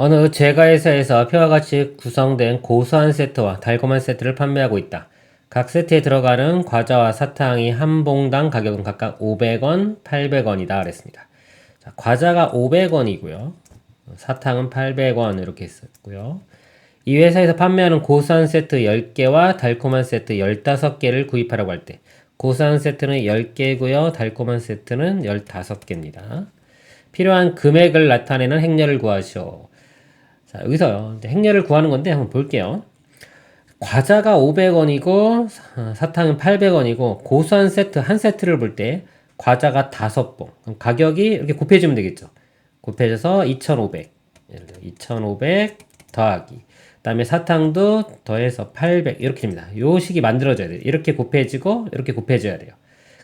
어느 제과회사에서 표와 같이 구성된 고소한 세트와 달콤한 세트를 판매하고 있다. 각 세트에 들어가는 과자와 사탕이 한 봉당 가격은 각각 500원, 800원이다. 그랬습니다. 자, 과자가 500원이고요. 사탕은 800원 이렇게 있었고요. 이 회사에서 판매하는 고소한 세트 10개와 달콤한 세트 15개를 구입하라고 할 때 고소한 세트는 10개고요. 달콤한 세트는 15개입니다. 필요한 금액을 나타내는 행렬을 구하시오. 자, 여기서요. 행렬을 구하는 건데 한번 볼게요. 과자가 500원이고 사탕은 800원이고 고소한 세트 한 세트를 볼 때 과자가 5봉. 그럼 가격이 이렇게 곱해지면 되겠죠. 곱해져서 2,500. 예를 들어 2,500 더하기. 그다음에 사탕도 더해서 800 이렇게 됩니다. 요 식이 만들어져야 돼요. 이렇게 곱해지고 이렇게 곱해져야 돼요.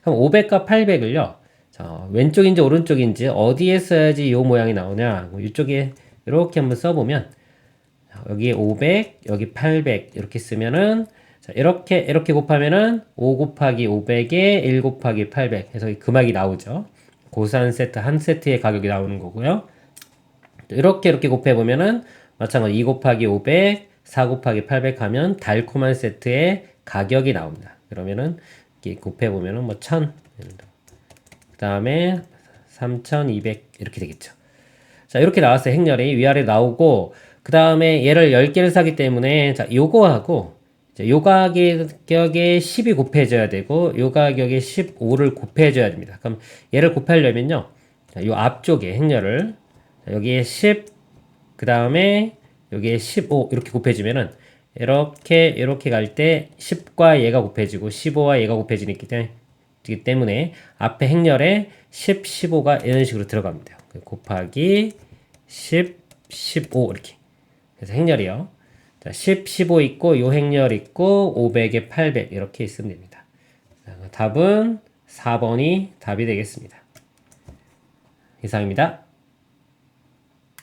그럼 500과 800을요. 자, 왼쪽인지 오른쪽인지 어디에 써야지 요 모양이 나오냐? 뭐 이쪽에 이렇게 한번 써보면 여기 500, 여기 800 이렇게 쓰면은 자, 이렇게 이렇게 곱하면은 5 곱하기 500에 1 곱하기 800 해서 이 금액이 나오죠. 고산 세트 한 세트의 가격이 나오는 거고요. 이렇게 이렇게 곱해 보면은 마찬가지 2 곱하기 500, 4 곱하기 800 하면 달콤한 세트의 가격이 나옵니다. 그러면은 이렇게 곱해 보면은 뭐 1000, 그 다음에 3200 이렇게 되겠죠. 자, 이렇게 나왔어요. 행렬이 위아래 나오고 그 다음에 얘를 10개를 사기 때문에 자, 요거하고 요 가격에 10이 곱해져야 되고 요 가격에 15를 곱해줘야 됩니다. 그럼 얘를 곱하려면요. 자, 요 앞쪽에 행렬을 자, 여기에 10, 그 다음에 여기에 15 이렇게 곱해주면은 이렇게 이렇게 갈 때 10과 얘가 곱해지고 15와 얘가 곱해지기 때문에 기 때문에 앞에 행렬에 10, 15가 이런 식으로 들어갑니다. 곱하기 10, 15 이렇게. 그래서 행렬이요. 자, 10, 15 있고 요 행렬 있고 500에 800 이렇게 있으면 됩니다. 자, 답은 4번이 답이 되겠습니다. 이상입니다.